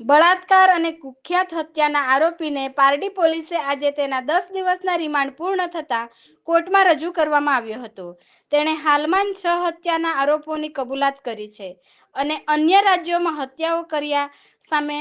બળાત્કાર અને કુખ્યાત હત્યાના આરોપીને પારડી પોલીસે આજે તેના દસ દિવસના રિમાન્ડ પૂર્ણ થતાં કોર્ટમાં રજૂ કરવામાં આવ્યો હતો. તેણે હાલમાં છ હત્યાના આરોપોની કબૂલાત કરી છે અને અન્ય રાજ્યોમાં હત્યાઓ કર્યા સામે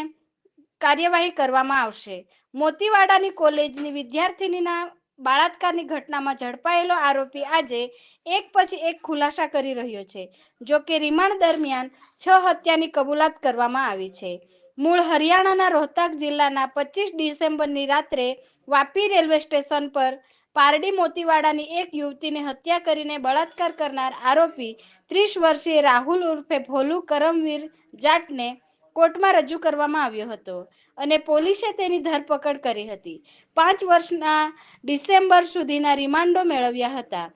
કાર્યવાહી કરવામાં આવશે. મોતીવાડાની કોલેજની વિદ્યાર્થિનીના બળાત્કારની ઘટનામાં ઝડપાયેલો આરોપી આજે એક પછી એક ખુલાસા કરી રહ્યો છે જો કે રિમાન્ડ દરમિયાન છ હત્યાની કબૂલાત કરવામાં આવી છે. મૂળ હરિયાણાના રોહતક જિલ્લાના પચીસ ડિસેમ્બરની રાત્રે વાપી રેલવે સ્ટેશન પર પારડી મોતીવાડાની એક યુવતીને હત્યા કરીને બળાત્કાર કરનાર આરોપી ત્રીસ વર્ષીય રાહુલ ઉર્ફે ભોલુ કરમવીર જાટને કોર્ટમાં રજૂ કરવામાં આવ્યો હતો અને પોલીસે તેની ધરપકડ કરી હતી. પાંચ વર્ષના ડિસેમ્બર સુધીના રિમાન્ડો મેળવ્યા હતા.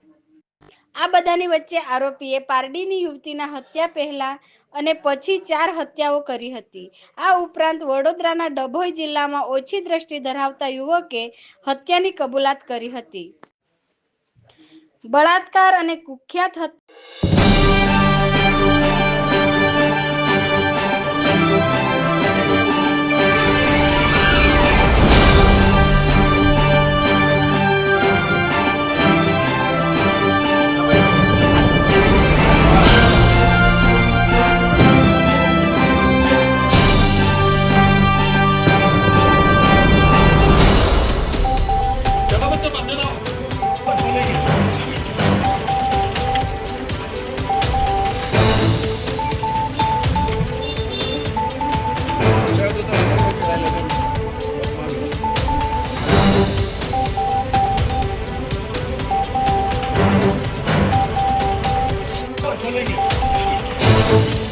આ બધાની વચ્ચે આરોપીએ પારડીની યુવતીના હત્યા પહેલા અને પછી ચાર હત્યાઓ કરી હતી. આ ઉપરાંત વડોદરાના ડભોઈ જિલ્લામાં ઓછી દ્રષ્ટિ ધરાવતા યુવકે હત્યાની કબૂલાત કરી હતી. બળાત્કાર અને કુખ્યાત Thank you.